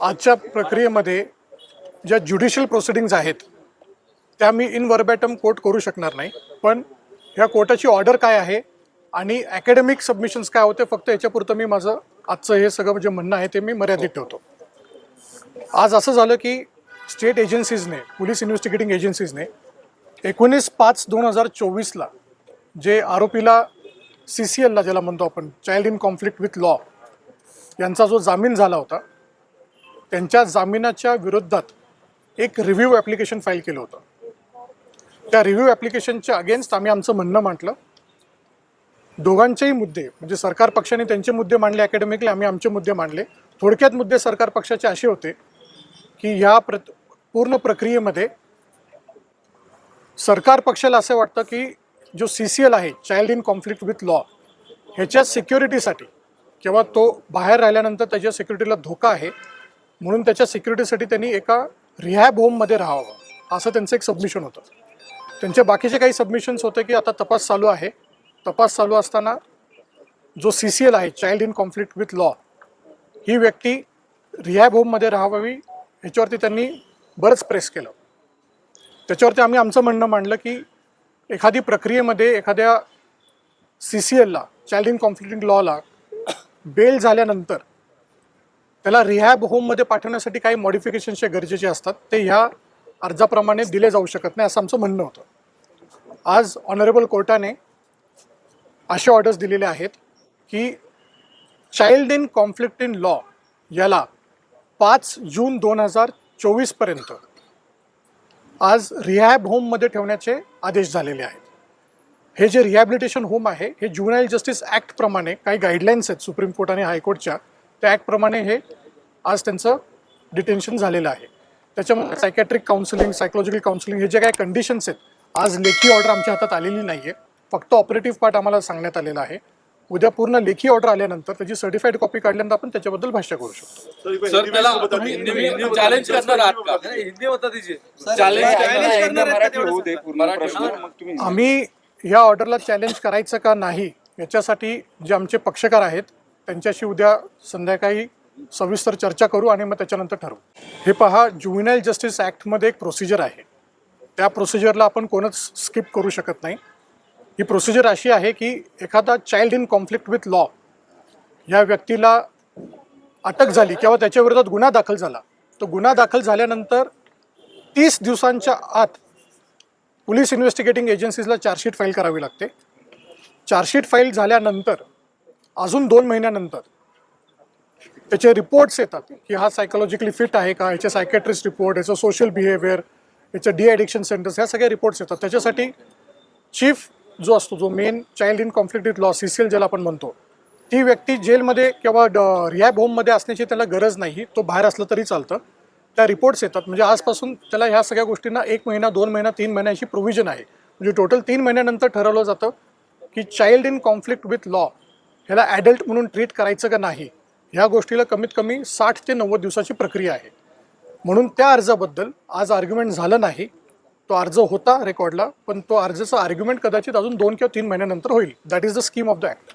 आजच्या प्रक्रियेमध्ये ज्या ज्युडिशियल प्रोसिडिंग्ज आहेत त्या मी इन वर्बॅटम कोर्ट करू शकणार नाही. पण ह्या कोर्टाची ऑर्डर काय आहे आणि अकॅडमिक सबमिशन्स काय होते फक्त याच्यापुरतं मी माझं आजचं हे सगळं जे म्हणणं आहे ते मी मर्यादित ठेवतो. आज असं झालं की स्टेट एजन्सीजने पोलीस इन्व्हेस्टिगेटिंग एजन्सीजने एकोणीस पाच दोन हजार चोवीसला जे आरोपीला सी सी एलला ज्याला म्हणतो आपण child in conflict with law यांचा जो जामीन झाला होता त्यांच्या जामिनाच्या विरोधात एक रिव्ह्यू ॲप्लिकेशन फाईल केलं होतं. त्या रिव्ह्यू ॲप्लिकेशनच्या अगेन्स्ट आम्ही आमचं म्हणणं मांडलं दोघांचेही मुद्दे म्हणजे सरकार पक्षाने त्यांचे मुद्दे मांडले अकॅडमिकली आम्ही आमचे मुद्दे मांडले. थोडक्यात मुद्दे सरकार पक्षाचे असे होते की ह्या प्र पूर्ण प्रक्रियेमध्ये सरकार पक्षाला असं वाटतं की जो सी सी एल आहे child in conflict with law ह्याच्या सिक्युरिटीसाठी किंवा तो बाहेर राहिल्यानंतर त्याच्या सिक्युरिटीला धोका आहे म्हणून त्याच्या सिक्युरिटीसाठी त्यांनी एका रिहॅब होममध्ये राहावं. असं त्यांचं एक सबमिशन होतं. त्यांचे बाकीचे काही सबमिशन्स होते की आता तपास चालू आहे. तपास चालू असताना जो सी सी एल आहे child in conflict with law ही व्यक्ती रिहॅब होममध्ये राहावी ह्याच्यावरती त्यांनी बरंच प्रेस केलं. त्याच्यावरती आम्ही आमचं म्हणणं मांडलं की एखादी प्रक्रियेमध्ये एखाद्या सी सी एलला चाइल्ड इन कॉन्फ्लिक्ट लॉला बेल झाल्यानंतर त्याला रिहॅब होममध्ये पाठवण्यासाठी काही मॉडिफिकेशन्स गरजेचे असतात. ते ह्या अर्जाप्रमाणे दिले जाऊ शकत नाही असं आमचं म्हणणं होतं. आज ऑनरेबल कोर्टाने असे ऑर्डर्स दिलेले आहेत की child in conflict in law याला पाच जून दोन हजार चोवीसपर्यंत आज रिहॅब होममध्ये ठेवण्याचे आदेश झालेले आहेत. हे जे रिहॅबिलिटेशन होम आहे हे ज्युनाईल जस्टिस ॲक्टप्रमाणे काही गाईडलाईन्स आहेत सुप्रीम कोर्ट आणि हायकोर्टच्या. त्या ॲक्टप्रमाणे हे आज त्यांचं डिटेन्शन झालेलं आहे. त्याच्यामध्ये सायकॅट्रिक काउन्सिलिंग सायकोलॉजिकल काउन्सिलिंग हे जे काही कंडिशन्स आहेत आज लेखी ऑर्डर आमच्या हातात आलेली नाही आहे फक्त ऑपरेटिव्ह पार्ट आम्हाला सांगण्यात आलेला आहे. उद्या पूर्ण लेखी ऑर्डर आल्यानंतर त्याची सर्टिफाईड कॉपी काढल्यानंतर आपण त्याच्याबद्दल भाष्य करू शकतो. चॅलेंज करणार आम्ही ह्या ऑर्डरला चॅलेंज करायचं का नाही याच्यासाठी जे आमचे पक्षकार आहेत त्यांच्याशी उद्या संध्याकाळी सविस्तर चर्चा करू आणि मग त्याच्यानंतर ठरवू. हे पहा ज्युविनाईल जस्टिस ॲक्टमध्ये एक प्रोसिजर आहे. त्या प्रोसिजरला आपण कोणच स्किप करू शकत नाही. ही प्रोसिजर अशी आहे की एखादा child in conflict with law या व्यक्तीला अटक झाली किंवा त्याच्याविरोधात गुन्हा दाखल झाला. तो गुन्हा दाखल झाल्यानंतर तीस दिवसांच्या आत पोलीस इन्व्हेस्टिगेटिंग एजन्सीजला चार्जशीट फाईल करावी लागते. चार्जशीट फाईल झाल्यानंतर अजून दोन महिन्यानंतर त्याचे रिपोर्ट्स येतात की हा सायकोलॉजिकली फिट आहे का ह्याचे सायकॅट्रिस्ट रिपोर्ट याचं सोशल बिहेवियर याचं डी ॲडिक्शन सेंटर्स ह्या सगळ्या रिपोर्ट्स येतात. त्याच्यासाठी चीफ जो असतो जो main child in conflict with law C C L ज्याला आपण म्हणतो ती व्यक्ती जेलमध्ये किंवा रिहॅब होममध्ये असण्याची त्याला गरज नाही तो बाहेर असलं तरी चालतं. त्या रिपोर्ट्स येतात. म्हणजे आजपासून त्याला ह्या सगळ्या गोष्टींना एक महिना दोन महिना तीन महिन्याची प्रोव्हिजन आहे. म्हणजे टोटल तीन महिन्यानंतर ठरवलं जातं की child in conflict with law ह्याला ॲडल्ट म्हणून ट्रीट करायचं का नाही ह्या गोष्टीला कमीत कमी साठ ते नव्वद दिवसाची प्रक्रिया आहे. म्हणून त्या अर्जाबद्दल आज आर्ग्युमेंट झालं नाही. तो अर्ज होता रेकॉर्डला पण तो अर्जाचा आर्ग्युमेंट कदाचित अजून दोन किंवा तीन महिन्यानंतर होईल. That is the scheme of the act